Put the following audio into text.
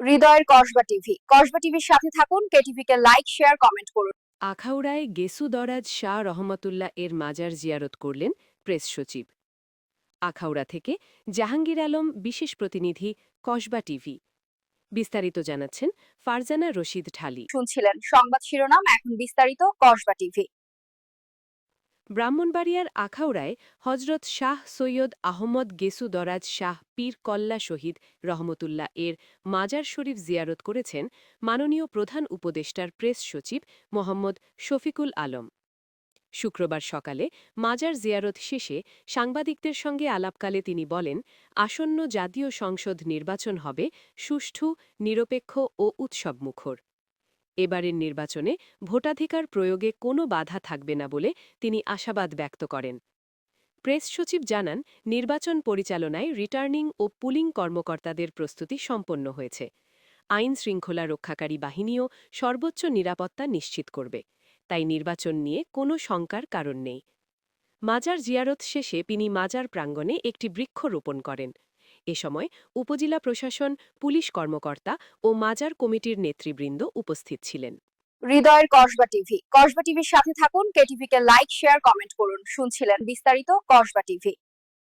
হৃদয়ের কসবা টিভি। কসবা টিভির সাথে থাকুন কেটিভি কে লাইক শেয়ার কমেন্ট করুন। আখাউড়ায় গেসু দরাজ শাহ রহমতুল্লাহ এর মাজার জিয়ারত করলেন প্রেস সচিব। আখাউড়া থেকে জাহাঙ্গীর আলম বিশেষ প্রতিনিধি কসবা টিভি। বিস্তারিত জানাচ্ছেন ফারজানা রশিদ ঢালি। শুনছিলেন সংবাদ শিরোনাম এখন বিস্তারিত কসবা টিভি। ব্রাহ্মণবাড়িয়ার আখাউড়ায় হজরত শাহ সৈয়দ আহমদ গেসু দরাজ শাহ পীর কল্লা শহীদ রহমতুল্লাহ এর মাজার শরীফ জিয়ারত করেছেন মাননীয় প্রধান উপদেষ্টার প্রেস সচিব মোহাম্মদ শফিকুল আলম। শুক্রবার সকালে মাজার জিয়ারত শেষে সাংবাদিকদের সঙ্গে আলাপকালে তিনি বলেন, আসন্ন জাতীয় সংসদ নির্বাচন হবে সুষ্ঠু, নিরপেক্ষ ও উৎসবমুখর। এবারের নির্বাচনে ভোটাধিকার প্রয়োগে কোনো বাধা থাকবে না বলে তিনি আশাবাদ ব্যক্ত করেন। প্রেস সচিব জানান, নির্বাচন পরিচালনায় রিটার্নিং ও পুলিং কর্মকর্তাদের প্রস্তুতি সম্পন্ন হয়েছে। আইন শৃঙ্খলা রক্ষাকারী বাহিনীও সর্বোচ্চ নিরাপত্তা নিশ্চিত করবে। তাই নির্বাচন নিয়ে কোনো শঙ্কার কারণ নেই। মাজার জিয়ারত শেষে তিনি মাজার প্রাঙ্গণে একটি বৃক্ষ রোপণ করেন। এ সময় উপজেলা প্রশাসন, পুলিশ কর্মকর্তা ও মাজার কমিটির নেতৃবৃন্দ উপস্থিত ছিলেন। হৃদয়ের কসবা টিভি, কসবা টিভির সাথে থাকুন। কেটিভিকে লাইক, শেয়ার, কমেন্ট করুন। শুনছিলেন বিস্তারিত কসবা টিভি।